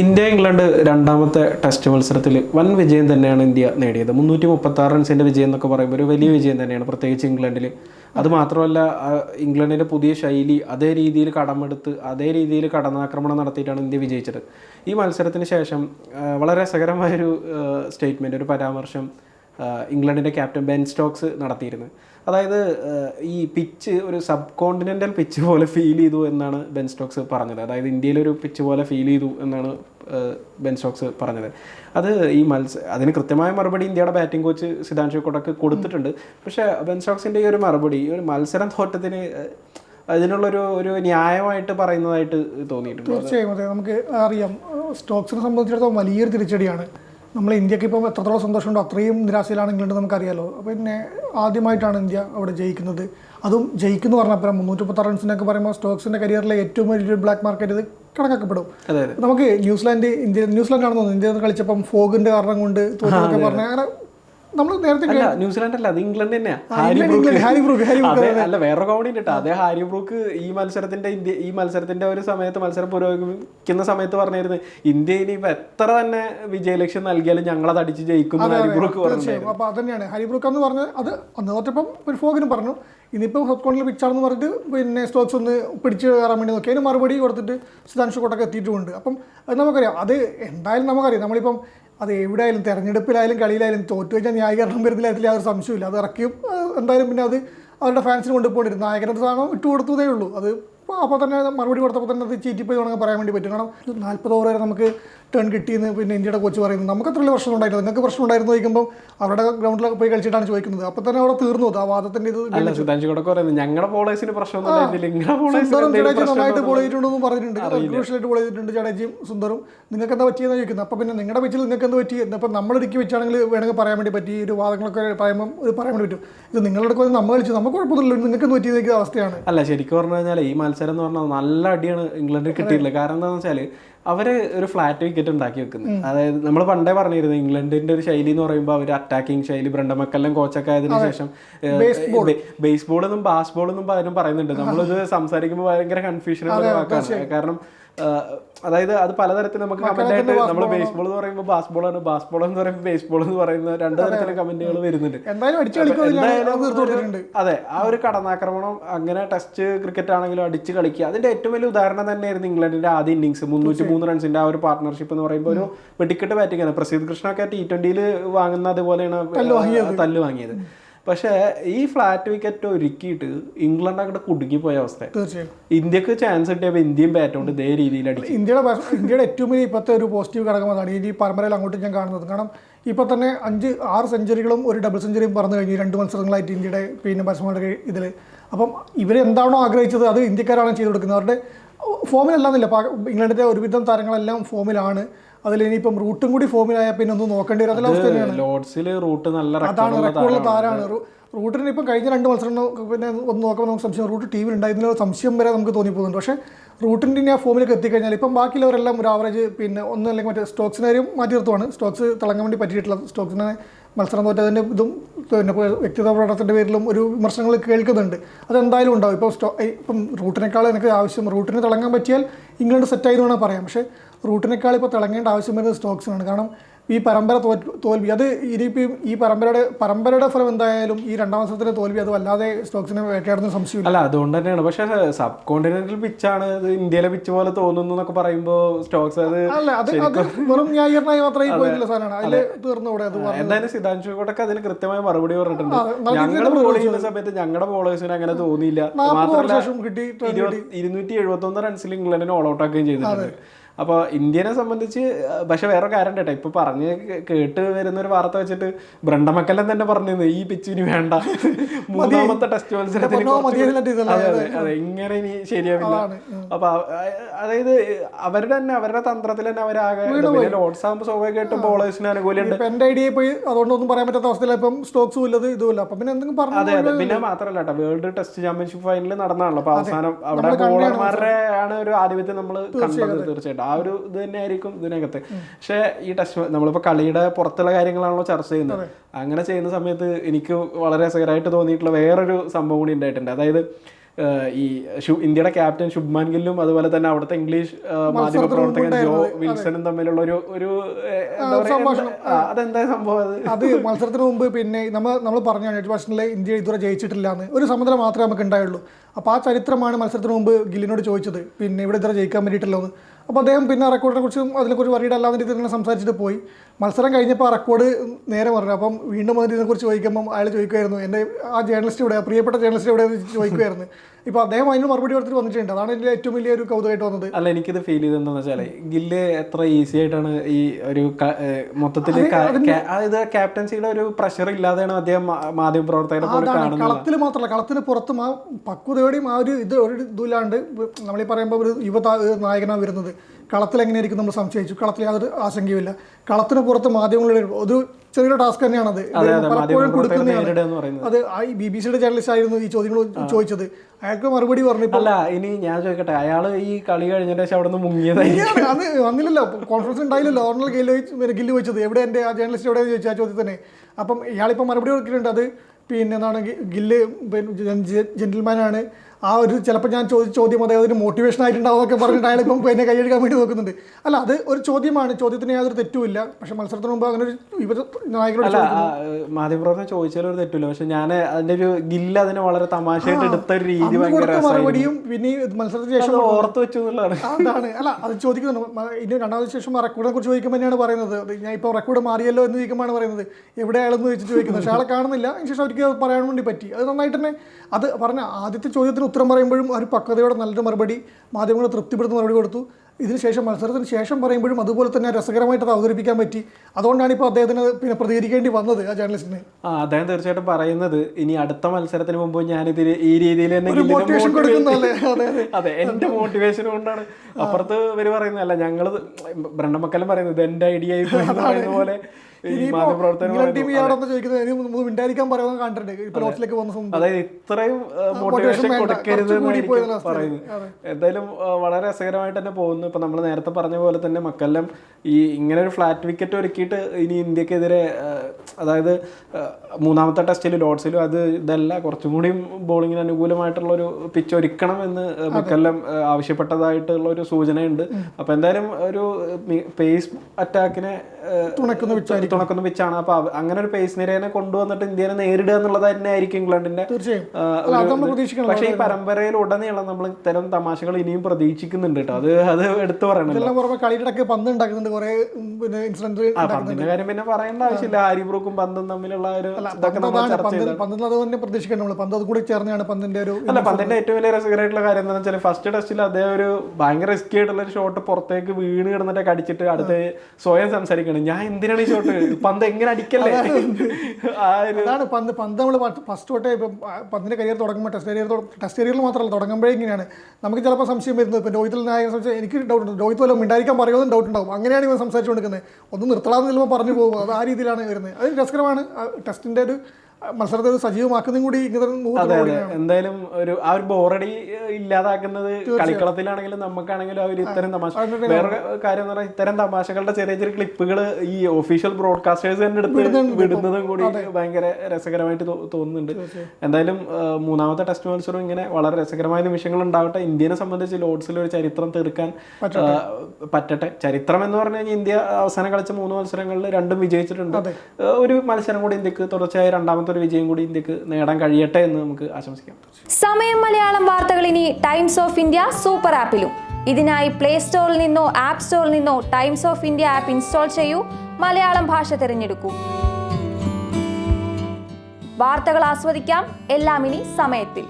India England രണ്ടാമത്തെ test മത്സരത്തിൽ വൻ വിജയം തന്നെയാണ് ഇന്ത്യ നേടിയത്. മുന്നൂറ്റി മുപ്പത്തി ആറ് റൺസിന്റെ വിജയം എന്നൊക്കെ പറയുമ്പോൾ ഒരു വലിയ വിജയം തന്നെയാണ് പ്രത്യേകിച്ച് ഇംഗ്ലണ്ടിൽ അത് മാത്രമല്ല ഇംഗ്ലണ്ടിന്റെ പുതിയ ശൈലി അതേ രീതിയിൽ കടമെടുത്ത് അതേ രീതിയിൽ കടന്നാക്രമണം നടത്തിയിട്ടാണ് ഇന്ത്യ വിജയിച്ചത്. ഈ മത്സരത്തിന് ശേഷം വളരെ രസകരമായൊരു സ്റ്റേറ്റ്മെന്റ് ഒരു പരാമർശം ആ, ഇംഗ്ലണ്ടിന്റെ ക്യാപ്റ്റൻ ബെൻ സ്റ്റോക്സ് നടത്തിയിരുന്നത് അതായത് ഈ പിച്ച് ഒരു സബ് കോണ്ടിനെന്റൽ പിച്ച് പോലെ ഫീൽ ചെയ്തു എന്നാണ് ബെൻ സ്റ്റോക്സ് പറഞ്ഞത്. അതായത് ഇന്ത്യയിലൊരു പിച്ച് പോലെ ഫീൽ ചെയ്തു എന്നാണ് ബെൻ സ്റ്റോക്സ് പറഞ്ഞത്. അത് ഈ മത്സ അതിന് കൃത്യമായ മറുപടി ഇന്ത്യയുടെ ബാറ്റിംഗ് കോച്ച് സിദ്ധാന്ത് കൊടക്ക് കൊടുത്തിട്ടുണ്ട്. പക്ഷേ ബെൻ സ്റ്റോക്സിന്റെ ഈ ഒരു മറുപടി ഈ ഒരു മത്സരം തോറ്റത്തിന് അതിനുള്ളൊരു ഒരു ന്യായമായിട്ട് പറയുന്നതായിട്ട് തോന്നിയിട്ടുണ്ട്. തീർച്ചയായും. അതെ നമുക്ക് അറിയാം. സ്റ്റോക്സിനെ സംബന്ധിച്ചിടത്തോളം വലിയൊരു തിരിച്ചടിയാണ്. നമ്മൾ ഇന്ത്യയ്ക്ക് ഇപ്പോൾ എത്രത്തോളം സന്തോഷമുണ്ടോ അത്രയും നിരാശയിലാണ് ഇംഗ്ലണ്ട് നമുക്കറിയാലോ. പിന്നെ ആദ്യമായിട്ടാണ് ഇന്ത്യ അവിടെ ജയിക്കുന്നത്. അതും ജയിക്കുന്നു പറഞ്ഞപ്പോൾ മുന്നൂറ്റി മുപ്പത്തി റൺസിനൊക്കെ പറയുമ്പോൾ സ്റ്റോക്സിന്റെ കരിയറിലെ ഏറ്റവും വലിയൊരു ബ്ലാക്ക് മാർക്കറ്റ് ഇത് കണക്കാക്കപ്പെടും. നമുക്ക് ന്യൂസിലാൻഡ് ഇന്ത്യ ന്യൂസിലാൻഡ് ആണെന്ന് തോന്നുന്നു. ഇന്ത്യ കളിച്ചപ്പം ഫോഗിന്റെ കാരണം കൊണ്ട് തോറ്റൊക്കെ പറഞ്ഞ അങ്ങനെ നമ്മൾ നേരത്തെ ന്യൂസിലാൻഡ് അല്ല അത് ഇംഗ്ലണ്ട് തന്നെയാ. Harry England, Harry Brook, Harry Brook, അതെ അല്ല വേറെ കോമഡി ഉണ്ട് കേട്ടോ അതേ ഹാരി ബ്രൂക്ക് ഈ മത്സരത്തിന്റെ ഇന്ത്യ ഈ മത്സരത്തിന്റെ ഒരു സമയത്ത് മത്സരം പുരോഗമിക്കുന്ന സമയത്ത് പറഞ്ഞിരുന്നു ഇന്ത്യ ഇപ്പൊ എത്ര തന്നെ വിജയലക്ഷ്യം നൽകിയാലും ഞങ്ങളത് അടിച്ച് ജയിക്കുന്നു ഹാരി ബ്രൂക്ക് പറഞ്ഞു തീർച്ചയായും. തന്നെയാണ്. അതന്നെയാണ് ഹരിബ്രൂക്ക് എന്ന് പറഞ്ഞത് അത് അന്ന് ഒരു ഫോഗിനും പറഞ്ഞു ഇനിയിപ്പോൾ സബ് കോണിൽ പിച്ചാണെന്ന് പറഞ്ഞിട്ട് പിന്നെ സ്റ്റോക്സ് ഒന്ന് പിടിച്ച് കയറാൻ വേണ്ടി നോക്കി. അതിന് മറുപടി കൊടുത്തിട്ട് സുധാൻഷു കോട്ടൊക്കെ എത്തിയിട്ടുമുണ്ട്. അപ്പം അത് നമുക്കറിയാം. അത് എന്തായാലും നമുക്കറിയാം. നമ്മളിപ്പം അത് എവിടെയായാലും തെരഞ്ഞെടുപ്പിലായാലും കളിയിലായാലും തോറ്റു കഴിഞ്ഞാൽ ന്യായീകരണം വരുന്നില്ല അതിൽ യാതൊരു സംശയമില്ല അത് ഇറക്കിയും എന്തായാലും പിന്നെ അത് അവരുടെ ഫാൻസിന് കൊണ്ടുപോയിട്ടുണ്ട് നായകരുടെ സാധനം ഇട്ട് കൊടുത്തതേ ഉള്ളൂ. അത് അപ്പോൾ തന്നെ മറുപടി കൊടുത്തപ്പോൾ തന്നെ അത് ചീറ്റിപ്പോയി തുടങ്ങാൻ പറയാൻ വേണ്ടി പറ്റും. കാരണം നാൽപ്പത് ഓവർ വരെ നമുക്ക് ടേൺ കിട്ടിയെന്ന് പിന്നെ ഇന്ത്യയുടെ കോച്ച് പറയുന്നത് നമുക്ക് അത്ര വലിയ പ്രശ്നം ഉണ്ടായിരുന്നു നിങ്ങൾക്ക് പ്രശ്നം ഉണ്ടായിരുന്നു ചോദിക്കുമ്പോൾ അവരുടെ ഗ്രൗണ്ടിലൊക്കെ പോയി കളിച്ചിട്ടാണ് ചോദിക്കുന്നത്. അപ്പോൾ തന്നെ അവിടെ തീർന്നു. ആ വാദത്തിന്റെ ഇത് ഞങ്ങളുടെ ബോളേഴ്സിന് സുന്ദറും ബോളേഴ്സിന് നന്നായിട്ട് ബോൾ ചെയ്തിട്ടുണ്ടെന്ന് പറഞ്ഞിട്ടുണ്ട്. ക്രൂഷ്യലായിട്ട് ബോൾ ചെയ്തിട്ടുണ്ട് ചടേജിയും സുന്ദറും. നിങ്ങൾക്ക് എന്താ പറ്റിയെന്ന് ചോദിക്കുന്നത് അപ്പോൾ പിന്നെ നിങ്ങളുടെ പിച്ചിൽ നിങ്ങൾക്ക് എന്ത് പറ്റി? എന്നപ്പോൾ നമ്മൾ ഇടുക്കി വെച്ചാണെങ്കിൽ വേണമെങ്കിൽ പറയാൻ വേണ്ടി പറ്റി. ഒരു വാദങ്ങളൊക്കെ പറയുമ്പോൾ ഇത് പറയാൻ വേണ്ടി പറ്റും. ഇത് നിങ്ങളുടെ നമ്മൾ കളിച്ചു. നമുക്ക് കുഴപ്പമൊന്നുമില്ല. നിങ്ങൾക്ക് എന്ത് പറ്റിയെന്ന് അവസ്ഥയാണ്. അല്ല ശരിക്കും പറഞ്ഞു കഴിഞ്ഞാൽ ഈ മത്സരം എന്ന് പറഞ്ഞാൽ നല്ല അടിയാണ് ഇംഗ്ലണ്ടിൽ കിട്ടിയിട്ടില്ല കാരണം എന്താണെന്ന് വെച്ചാൽ അവർ ഒരു ഫ്ലാറ്റ് വിക്കറ്റ് ഉണ്ടാക്കി വെക്കുന്നത് അതായത് നമ്മൾ പണ്ടേ പറഞ്ഞിരുന്നു ഇംഗ്ലണ്ടിന്റെ ഒരു ശൈലി എന്ന് പറയുമ്പോൾ അവർ അറ്റാക്കിംഗ് ശൈലി ബ്രണ്ടമക്കെല്ലാം കോച്ചൊക്കെ ആയതിനു ശേഷം ബേസ്ബോൾ എന്നും ബാസ്ബോൾ എന്നും പലരും പറയുന്നുണ്ട്. നമ്മളിത് സംസാരിക്കുമ്പോൾ ഭയങ്കര കൺഫ്യൂഷൻ കാരണം അതായത് അത് പലതരത്തിൽ നമുക്ക് കമന്റ് ആയിട്ട് നമ്മൾ ബേസ്ബോൾ എന്ന് പറയുമ്പോൾ ബാസ്ബോൾ ആണ് ബാസ്ബോൾ എന്ന് പറയുമ്പോൾ ബേസ്ബോൾ എന്ന് പറയുന്ന രണ്ട് തരത്തിലെ കമന്റുകൾ വരുന്നുണ്ട്. എന്തായാലും അതെ ആ ഒരു കടന്നാക്രമണം അങ്ങനെ ടെസ്റ്റ് ക്രിക്കറ്റ് ആണെങ്കിലും അടിച്ച് കളിക്കുക. അതിന്റെ ഏറ്റവും വലിയ ഉദാഹരണം തന്നെയായിരുന്നു ഇംഗ്ലണ്ടിന്റെ ആദ്യ ഇന്നിങ്സ് മുന്നൂറ്റി മൂന്ന് റൺസിന്റെ ആ ഒരു പാർട്ണർഷിപ്പ് എന്ന് പറയുമ്പോൾ ഒരു വെടിക്കെട്ട് ബാറ്റിംഗ് ആണ് പ്രസീദ് കൃഷ്ണ ഒക്കെ ടി ട്വന്റിയിൽ വാങ്ങുന്ന അതുപോലെയാണ് തല്ല് വാങ്ങിയത്. പക്ഷേ ഈ ഫ്ലാറ്റ് വിക്കറ്റ് ഒരുക്കിയിട്ട് ഇംഗ്ലണ്ട് അങ്ങോട്ട് കുടുങ്ങിപ്പോയ അവസ്ഥ തീർച്ചയായും. ഇന്ത്യയ്ക്ക് ചാൻസ് കിട്ടിയപ്പോൾ ഇന്ത്യയും ബാറ്റ് കൊണ്ട് ഇതേ രീതിയിൽ അടിച്ചു. ഇന്ത്യയുടെ ഇന്ത്യയുടെ ഏറ്റവും വലിയ ഇപ്പോഴത്തെ ഒരു പോസിറ്റീവ് ഘടകം അതാണ് ഈ പരമ്പരയിൽ അങ്ങോട്ട് ഞാൻ കാണുന്നത്. കാരണം ഇപ്പോൾ തന്നെ അഞ്ച് ആറ് സെഞ്ചുറികളും ഒരു ഡബിൾ സെഞ്ചുറിയും പറഞ്ഞു കഴിഞ്ഞു രണ്ട് മത്സരങ്ങളായിട്ട് ഇന്ത്യയുടെ പിന്നെ ബാറ്റ്സ്മാരുടെ ഇതിൽ അപ്പം ഇവരെന്താണോ ആഗ്രഹിച്ചത് അത് ഇന്ത്യക്കാരാണ് ചെയ്തു കൊടുക്കുന്നത്. അവരുടെ ഫോമിലല്ലാന്നില്ല ഇംഗ്ലണ്ടിന്റെ ഒരുവിധം താരങ്ങളെല്ലാം ഫോമിലാണ് അതിൽ ഇനിയിപ്പം റൂട്ടും കൂടി ഫോമിലായാൽ പിന്നെ ഒന്നും നോക്കേണ്ടി വരും അതിലെ അവസ്ഥ തന്നെയാണ്. ലോർഡ്സിൽ റൂട്ട് നല്ല അതാണ് റെക്കോർഡുള്ള താരമാണ്. റൂട്ടിന് ഇപ്പം കഴിഞ്ഞ രണ്ട് മത്സരം പിന്നെ ഒന്ന് നോക്കുമ്പോൾ നമുക്ക് സംശയം റൂട്ട് ടീമിൽ ഉണ്ടായിരുന്ന സംശയം വരെ നമുക്ക് തോന്നിപ്പോകുന്നുണ്ട്. പക്ഷേ റൂട്ടിന്റെ ഇനി ആ ഫോമിലേക്ക് എത്തിക്കഴിഞ്ഞാൽ ഇപ്പം ബാക്കിയുള്ളവരെല്ലാം ഒരു ആവറേജ് പിന്നെ ഒന്ന് അല്ലെങ്കിൽ മറ്റേ സ്റ്റോക്സിനെ മാറ്റി നിർത്തുവാണ്. സ്റ്റോക്സ് തിളങ്ങാൻ വേണ്ടി പറ്റിയിട്ടില്ല സ്റ്റോക്സിനെ മത്സരം തോറ്റതിന്റെ ഇതും പിന്നെ വ്യക്തിത്വ പ്രകടനത്തിന്റെ പേരിലും ഒരു വിമർശനങ്ങൾ കേൾക്കുന്നുണ്ട്. അതെന്തായാലും ഉണ്ടാവും. ഇപ്പോൾ സ്റ്റോ ഇപ്പം റൂട്ടിനേക്കാൾ എനിക്ക് ആവശ്യം റൂട്ടിന് തിളങ്ങാൻ പറ്റിയാൽ ഇംഗ്ലണ്ട് സെറ്റായി വേണം പറയാം പക്ഷേ റൂട്ടിനേക്കാൾ ഇപ്പോൾ തിളങ്ങേണ്ട ആവശ്യം വരുന്നത് സ്റ്റോക്സിനാണ്. കാരണം ഈ പരമ്പര തോൽവി അത് ഇനിയിപ്പോൾ ഈ പരമ്പരയുടെ പരമ്പരയുടെ ഫലം എന്തായാലും ഈ രണ്ടാം മത്സരത്തിലെ തോൽവി അത് വല്ലാതെ സ്റ്റോക്സിനെ വേട്ടയാടുന്ന സംശയം അല്ല അതുകൊണ്ട് തന്നെയാണ്. പക്ഷേ സബ് കോണ്ടിനെന്റൽ പിച്ചാണ് ഇത് ഇന്ത്യയിലെ പിച്ച് പോലെ തോന്നുന്നു എന്നൊക്കെ പറയുമ്പോൾ സ്റ്റോക്സ് അത് അല്ല അത് അത് വെറും ന്യായീകരണമായി മാത്രമേ പോയിട്ടുള്ള സാധനമാണ്. അതിൽ തീർന്നുകൂടെ അത് എന്തായാലും സിദ്ധാംശു കൂടൊക്കെ അതിന് കൃത്യമായ മറുപടി പറഞ്ഞിട്ടുണ്ട്. ഞങ്ങളുടെ ബോൾ ചെയ്യുന്ന സമയത്ത് ഞങ്ങളുടെ ബോളേഴ്സിന് അങ്ങനെ തോന്നിയില്ല. മാത്രമല്ല ഇരുന്നൂറ്റി എഴുപത്തി ഒന്ന് റൺസിൽ ഇംഗ്ലണ്ടിനെ ഓൾ ഔട്ട് ആക്കുകയും ചെയ്തിട്ടുണ്ട്. അപ്പൊ ഇന്ത്യനെ സംബന്ധിച്ച് പക്ഷേ വേറെ കാര്യം കേട്ടോ. ഇപ്പോൾ പറഞ്ഞ് കേട്ട് വരുന്ന ഒരു വാർത്ത വെച്ചിട്ട് ബ്രണ്ടമക്കല്ലം തന്നെ പറഞ്ഞിരുന്നു ഈ പിച്ച് ഇനി വേണ്ട. മൂന്നാമത്തെ ടെസ്റ്റ് ഇതല്ല? അതെ ഇങ്ങനെ ഇനി ശരിയാവില്ല. അപ്പൊ അതായത് അവരുടെ തന്നെ അവരുടെ തന്ത്രത്തിൽ തന്നെ അവരാകെ ലോഡ്സ് ആകുമ്പോൾ സ്വാഭാവികമായിട്ടും ബോളേഴ്സിന് അനുകൂലമുണ്ട് എന്റെ ഐഡിയ പോയി അതുകൊണ്ടൊന്നും പറയാൻ പറ്റാത്ത അവസ്ഥയിൽ ഇപ്പം സ്റ്റോക്സും ഇല്ലത് ഇതുമില്ല അപ്പൊ പിന്നെ എന്തെങ്കിലും പറഞ്ഞു അതെ അതെ. പിന്നെ മാത്രമല്ല കേട്ടോ. വേൾഡ് ടെസ്റ്റ് ചാമ്പ്യൻഷിപ്പ് ഫൈനലിൽ നടന്നാണല്ലോ. അപ്പൊ അവസാനം അവിടെ ബോളർമാരുടെ ആണ് ഒരു ആധിപത്യം നമ്മൾ കണ്ടത് തീർച്ചയായിട്ടും. ആ ഒരു ഇത് തന്നെ ആയിരിക്കും ഇതിനകത്ത്. പക്ഷേ ഈ ടെസ്റ്റ് നമ്മളിപ്പോ കളിയുടെ പുറത്തുള്ള കാര്യങ്ങളാണല്ലോ ചർച്ച ചെയ്യുന്നത്. അങ്ങനെ ചെയ്യുന്ന സമയത്ത് എനിക്ക് വളരെ രസകരമായിട്ട് തോന്നിയിട്ടുള്ള വേറൊരു സംഭവം കൂടി ഉണ്ടായിട്ടുണ്ട്. അതായത് ഈ ഇന്ത്യയുടെ ക്യാപ്റ്റൻ ശുഭ്മാൻ ഗില്ലും അതുപോലെ തന്നെ അവിടുത്തെ ഇംഗ്ലീഷ് മാധ്യമ പ്രവർത്തകൻ ജോ വിൽസണും തമ്മിലുള്ള ഒരു ഒരു ആ, അതെന്താ സംഭവം അത്? മത്സരത്തിന് മുമ്പ് പിന്നെ നമ്മൾ നമ്മൾ പറഞ്ഞു എഡ്യൂക്കേഷനിൽ ഇന്ത്യ ഇതുവരെ ജയിച്ചിട്ടില്ല എന്ന് ഒരു സമനില മാത്രമേ നമുക്ക് ഉണ്ടായുള്ളൂ അപ്പോൾ ആ ചരിത്രമാണ് മത്സരത്തിന് മുമ്പ് ഗില്ലിനോട് ചോദിച്ചത്. പിന്നെ ഇവിടെ ഇതുവരെ ജയിക്കാൻ വേണ്ടിയിട്ടല്ലോ എന്ന് അപ്പോൾ അദ്ദേഹം പിന്നെ റെക്കോർഡിനെ കുറിച്ചും അതിനെക്കുറിച്ച് വറീഡ് അല്ലാതെ രീതിയിൽ തന്നെ സംസാരിച്ചിട്ട് പോയി. മത്സരം കഴിഞ്ഞപ്പോൾ ആ റെക്കോർഡ് നേരെ പറഞ്ഞു അപ്പം വീണ്ടും അതിനെക്കുറിച്ച് ഇതിനെക്കുറിച്ച് ചോദിക്കുമ്പോൾ അയാൾ ചോദിക്കുമായിരുന്നു എന്റെ ആ ജേർണലിസ്റ്റ് ഇവിടെ പ്രിയപ്പെട്ട ജേർണലിസ്റ്റ് ഇവിടെ ചോദിക്കുമായിരുന്നു. ഇപ്പോൾ അദ്ദേഹം അതിന് മറുപടി കൊടുത്തിട്ട് വന്നിട്ടുണ്ട്. അതാണ് എന്റെ ഏറ്റവും വലിയ ഒരു കൗതുകമായിട്ട് വന്നത്. അല്ല എനിക്കിത് ഫീൽ ചെയ്ത് വെച്ചാൽ ഗില്ല് എത്ര ഈസി ആയിട്ടാണ് ഈ ഒരു മൊത്തത്തിൽ ഇത് ക്യാപ്റ്റൻസിയുടെ ഒരു പ്രഷർ ഇല്ലാതെയാണ് അദ്ദേഹം മാധ്യമ പ്രവർത്തകരെ കളത്തിൽ മാത്രമല്ല കളത്തിന് പുറത്തും ആ പക്വതയോടെയും ആ ഒരു ഇത് ഒരു ഇതില്ലാണ്ട് നമ്മളീ പറയുമ്പോൾ ഒരു യുവ നായകനാണ് വരുന്നത്. കളത്തിൽ എങ്ങനെയായിരിക്കും നമ്മൾ സംശയിച്ചു. കളത്തിൽ യാതൊരു ആശങ്കയുമില്ല. കളത്തിന് പുറത്ത് മാധ്യമങ്ങളുടെ ഒരു ചെറിയൊരു ടാസ്ക് തന്നെയാണത് അതെ. അതെ പലപ്പോഴും കൊടുക്കുന്നത് കൊടുക്കുന്നതാണ്. അത് ഈ ബി ബി സിയുടെ ജേർണലിസ്റ്റ് ആയിരുന്നു ഈ ചോദ്യങ്ങൾ ചോദിച്ചത്. അയാൾക്ക് മറുപടി പറഞ്ഞു അല്ല ഇനി ഞാൻ ചോദിക്കട്ടെ. അയാൾ ഈ കളി കഴിഞ്ഞിട്ട് അവിടെ നിന്ന് മുങ്ങിയതായി അന്ന് വന്നില്ലല്ലോ. കോൺഫറൻസ് ഉണ്ടായില്ലല്ലോ. ഓർണൽ ഗില്ല് ഗില്ല് ചോദിച്ചത് എവിടെ എന്റെ ആ ജേർണലിസ്റ്റ് എവിടെ ചോദിച്ചത് ആ ചോദ്യത്തിന്? അപ്പം ഇയാളിപ്പോൾ മറുപടി കൊടുക്കുന്നുണ്ട് അത് പിന്നെ എന്താണ് ഗില്ല് ജെന്റിൽമാനാണ്. ആ ഒരു ചിലപ്പോൾ ഞാൻ ചോദിച്ച ചോദ്യം ഒരു മോട്ടിവേഷൻ ആയിട്ടുണ്ടാവും എന്നൊക്കെ പറഞ്ഞിട്ട് ഇപ്പം എന്നെ കൈയെടുക്കാൻ വേണ്ടി നോക്കുന്നുണ്ട്. അല്ല അത് ഒരു ചോദ്യമാണ്. ചോദ്യത്തിന് യാതൊരു തെറ്റുമില്ല. പക്ഷെ മത്സരത്തിന് മുമ്പ് അങ്ങനെ ഒരു നായകരുടെ മാധ്യമപ്രവർത്തനം ചോദിച്ചാലും ഒരു തെറ്റില്ല പക്ഷെ ഞാൻ അതിന്റെ ഒരു ഗില്ല അതിനെ വളരെ തമാശയായിട്ട് എടുത്ത ഒരു രീതി മറുപടിയും പിന്നെ മത്സരത്തിന് ശേഷം ഓർത്ത് വെച്ചു എന്നുള്ളതാണ്. അതാണ്. അല്ല അത് ചോദിക്കുന്നുണ്ട് ഇനി രണ്ടാമത്തെ ശേഷം റെക്കോർഡിനെ കുറിച്ച് ചോദിക്കുമ്പോൾ തന്നെയാണ് പറയുന്നത്. ഞാൻ ഇപ്പോൾ റെക്കോർഡ് മാറിയല്ലോ എന്ന് ചോദിക്കുമ്പോഴാണ് പറയുന്നത്. എവിടെ അയാളെന്ന് ചോദിച്ചിട്ട് ചോദിക്കുന്നത്. പക്ഷേ ആളെ കാണുന്നില്ല. അതിന് ശേഷം അവർക്ക് പറയാൻ വേണ്ടി പറ്റി. അത് നന്നായിട്ട് തന്നെ അത് പറഞ്ഞ ആദ്യത്തെ ചോദ്യത്തിന് ഉത്തരം പറയുമ്പോഴും ഒരു പക്വതയോടെ നല്ലൊരു മറുപടി മാധ്യമങ്ങളെ തൃപ്തിപ്പെടുത്തുന്ന മറുപടി കൊടുത്തു. ഇതിനുശേഷം മത്സരത്തിന് ശേഷം പറയുമ്പോഴും അതുപോലെ തന്നെ രസകരമായിട്ട് അത് അവതരിപ്പിക്കാൻ പറ്റി. അതുകൊണ്ടാണ് ഇപ്പോൾ അദ്ദേഹത്തിന് പിന്നെ പ്രതികരിക്കേണ്ടി വന്നത് ആ ജേർണലിസ്റ്റിന്. ആ അദ്ദേഹം തീർച്ചയായിട്ടും പറയുന്നത് ഇനി അടുത്ത മത്സരത്തിന് മുമ്പ് ഞാനിതിൽ ഈ രീതിയിൽ കൊടുക്കുന്നതല്ലേ? അതെ, എന്റെ മോട്ടിവേഷൻ കൊണ്ടാണ്. അപ്പുറത്ത് ഇവർ പറയുന്നതല്ല ഞങ്ങൾ ബ്രണ്ടമക്കലം പറയുന്നത് എന്റെ ഐഡിയ പോലെ. പറയുന്നു. കണ്ടിട്ടുണ്ട്. ലോസിലേക്ക് അതായത് ഇത്രയും മോട്ടിവേഷൻ. കൊടുക്കരുത് പറയുന്നത്. എന്തായാലും വളരെ രസകരമായിട്ട് തന്നെ പോകുന്നു. ഇപ്പൊ നമ്മൾ നേരത്തെ പറഞ്ഞ പോലെ തന്നെ മക്കെല്ലാം ഈ ഇങ്ങനെ ഒരു ഫ്ലാറ്റ് വിക്കറ്റ് ഒരുക്കിയിട്ട് ഇനി ഇന്ത്യക്കെതിരെ അതായത് മൂന്നാമത്തെ ടെസ്റ്റിൽ ലോഡ്സിലും അത് ഇതല്ല. കുറച്ചും കൂടിയും ബോളിങ്ങിന് അനുകൂലമായിട്ടുള്ള ഒരു പിച്ച് ഒരുക്കണം എന്ന് മക്കെല്ലാം ആവശ്യപ്പെട്ടതായിട്ടുള്ള ഒരു സൂചനയുണ്ട്. അപ്പൊ എന്തായാലും ഒരു പേസ് അറ്റാക്കിനെ തുണക്കുന്ന പിച്ചായിരിക്കും. തുണക്കുന്ന പിച്ചാണ് അപ്പൊ അങ്ങനെ ഒരു പേസ് നിരയെ കൊണ്ടുവന്നിട്ട് ഇന്ത്യനെ നേരിടുക എന്നുള്ളത് തന്നെ ആയിരിക്കും ഇംഗ്ലണ്ടിന്റെ പക്ഷേ ഈ പരമ്പരയിൽ ഉടനീളം നമ്മൾ ഇത്തരം തമാശകൾ ഇനിയും പ്രതീക്ഷിക്കുന്നുണ്ട് കേട്ടോ അത് അത് എടുത്തു പറയണം ഇതെല്ലാം പുറമെ കളിയുടെ ഇടയ്ക്ക് പന്ത് ഉണ്ടാക്കുന്നുണ്ട്. കുറെ പിന്നെ ഇൻസിഡന്റ് പന്തിന്റെ കാര്യം പിന്നെ പറയേണ്ട ആവശ്യമില്ല. ഹാരി ബ്രൂക്കും പന്തും തമ്മിലുള്ള ഒരു പന്ത് അത് തന്നെ പ്രതീക്ഷിക്കണം നമ്മൾ പന്ത് അത് കൂടി ചേർന്നാണ് പന്തിന്റെ ഒരു അല്ല പന്തിന്റെ ഏറ്റവും വലിയ രസകരമായിട്ടുള്ള കാര്യം എന്താണെന്ന് വെച്ചാൽ ഫസ്റ്റ് ടെസ്റ്റിൽ അദ്ദേഹം ഒരു ഭയങ്കര റിസ്കി ആയിട്ടുള്ള ഒരു ഷോട്ട് പുറത്തേക്ക് വീണ് കിടന്നിട്ട് അടിച്ചിട്ട് അടുത്ത് സ്വയം സംസാരിക്കണം ഞാൻ എന്തിനാണ് ഈ ഷോട്ട് പന്ത് എങ്ങനെ അടിക്കല്ലേ? അതാണ് പന്ത്. പന്ത്. നമ്മൾ ഫസ്റ്റ് തൊട്ടേ ഇപ്പം പന്തിന്റെ കരിയർ തുടങ്ങുമ്പോൾ ടെസ്റ്റ് കരിയർ ടെസ്റ്റ് കരിയറിൽ മാത്രമല്ല തുടങ്ങുമ്പോഴേ ഇങ്ങനെയാണ്. നമുക്ക് ചിലപ്പോൾ സംശയം വരുന്നത് ഇപ്പം രോഹിത്തിൽ നായകനെ സംശയം എനിക്ക് ഡൗട്ട് ഉണ്ട്. രോഹിത് വല്ലതും ഉണ്ടായിരിക്കാൻ പറയുമെന്നും ഡൗട്ട് ഉണ്ടാവും. അങ്ങനെയാണ് ഇവൻ സംസാരിച്ചുകൊണ്ടിരിക്കുന്നത്. ഒന്ന് നിർത്തലാന്ന് ചിലപ്പോൾ പറഞ്ഞു പോകും. അത് ആ രീതിയിലാണ് വരുന്നത്. അത് രസകരമാണ്. ടെസ്റ്റിന്റെ ഒരു മത്സരത്തെ ഒരു സജീവമാക്കുന്നതും കൂടി ഇങ്ങനെ എന്തായാലും ഒരു ആ ഒരു ബോറടി ഇല്ലാതാക്കുന്നത് കളിക്കളത്തിലാണെങ്കിലും നമുക്കാണെങ്കിലും അവർ ഇത്തരം തമാശ വേറെ കാര്യം എന്ന് പറഞ്ഞാൽ ഇത്തരം തമാശകളുടെ ചെറിയ ചെറിയ ക്ലിപ്പുകൾ ഈ ഒഫീഷ്യൽ ബ്രോഡ്കാസ്റ്റേഴ്സ് തന്നെ എടുത്ത് വിടുന്നതും കൂടി ഭയങ്കര രസകരമായിട്ട് തോന്നുന്നുണ്ട്. എന്തായാലും മൂന്നാമത്തെ ടെസ്റ്റ് മത്സരം ഇങ്ങനെ വളരെ രസകരമായ നിമിഷങ്ങൾ ഉണ്ടാവട്ടെ. ഇന്ത്യനെ സംബന്ധിച്ച് ലോഡ്സിൽ ഒരു ചരിത്രം തീർക്കാൻ പറ്റട്ടെ. ചരിത്രം എന്ന് പറഞ്ഞു കഴിഞ്ഞാൽ ഇന്ത്യ അവസാനം കളിച്ച മൂന്ന് മത്സരങ്ങളിൽ രണ്ടും വിജയിച്ചിട്ടുണ്ട്. ഒരു മത്സരം കൂടി ഇന്ത്യയ്ക്ക് തുടർച്ചയായി രണ്ടാമത്തെ ഒരു വിജയം കൂടി ഇന്ത്യയ്ക്ക് നേടാൻ കഴിയട്ടെ എന്ന് നമുക്ക് ആശംസിക്കാം. സമയം മലയാളം വാർത്തകൾ ഇനി ടൈംസ് ഓഫ് ഇന്ത്യ സൂപ്പർ ആപ്പിലും. ഇതിനായി പ്ലേ സ്റ്റോറിൽ നിന്നോ ആപ്പ് സ്റ്റോറിൽ നിന്നോ Times of India app install ചെയ്യൂ. മലയാളം ഭാഷ തിരഞ്ഞെടുക്കൂ. വാർത്തകൾ ആസ്വദിക്കാം. എല്ലാം ഇനി സമയത്തിൽ.